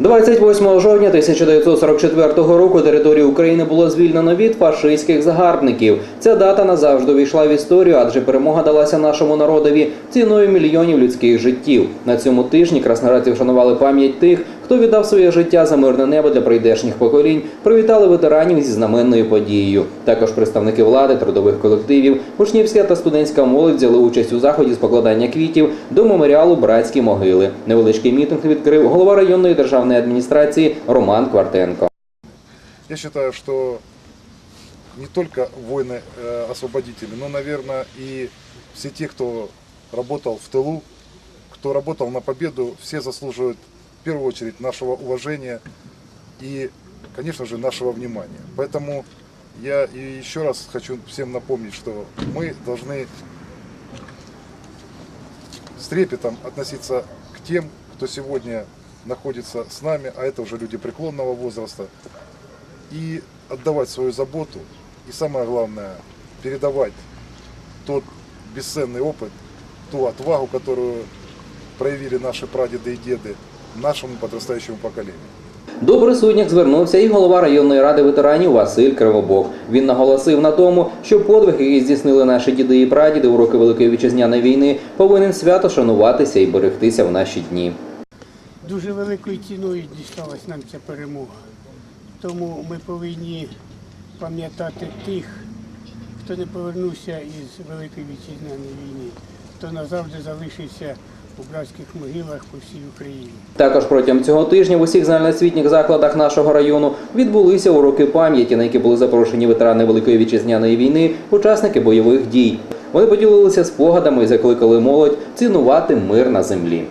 28 жовтня 1944 року територію України було звільнено від фашистських загарбників. Ця дата назавжди увійшла в історію, адже перемога далася нашому народові ціною мільйонів людських життів. На цьому тижні краснодарці вшанували пам'ять тих, хто віддав своє життя за мирне небо для прийдешніх поколінь, привітали ветеранів зі знаменною подією. Також представники влади, трудових колективів, учнівська та студентська молодь взяли участь у заході з покладання квітів до меморіалу братські могили. Невеличкий мітинг відкрив голова районної державної адміністрації Роман Квартенко. Я считаю, что не только воины-освободители, но, наверное, и все те, кто работал в тылу, кто работал на победу, все заслуживают первую очередь нашего уважения и, конечно же, нашего внимания. Поэтому я еще раз хочу всем напомнить, что мы должны с трепетом относиться к тем, кто сегодня находится с нами, а это уже люди преклонного возраста, и отдавать свою заботу, и самое главное, передавать тот бесценный опыт, ту отвагу, которую проявили наши прадеды и деды нашему подрастающему поколению. До присутніх звернувся і голова районної ради ветеранів Василь Кривобок. Він наголосив на тому, що подвиг, який здійснили наші діди і прадіди у роки Великої вітчизняної війни, повинен свято шануватися і берегтися в наші дні. Дуже великою ціною дісталась нам ця перемога. Тому ми повинні пам'ятати тих, хто не повернувся із Великої вітчизняної війни, хто назавжди залишився у братських могилах по всій Україні. Також протягом цього тижня в усіх загальноосвітніх закладах нашого району відбулися уроки пам'яті, на які були запрошені ветерани Великої вітчизняної війни, учасники бойових дій. Вони поділилися спогадами і закликали молодь цінувати мир на землі.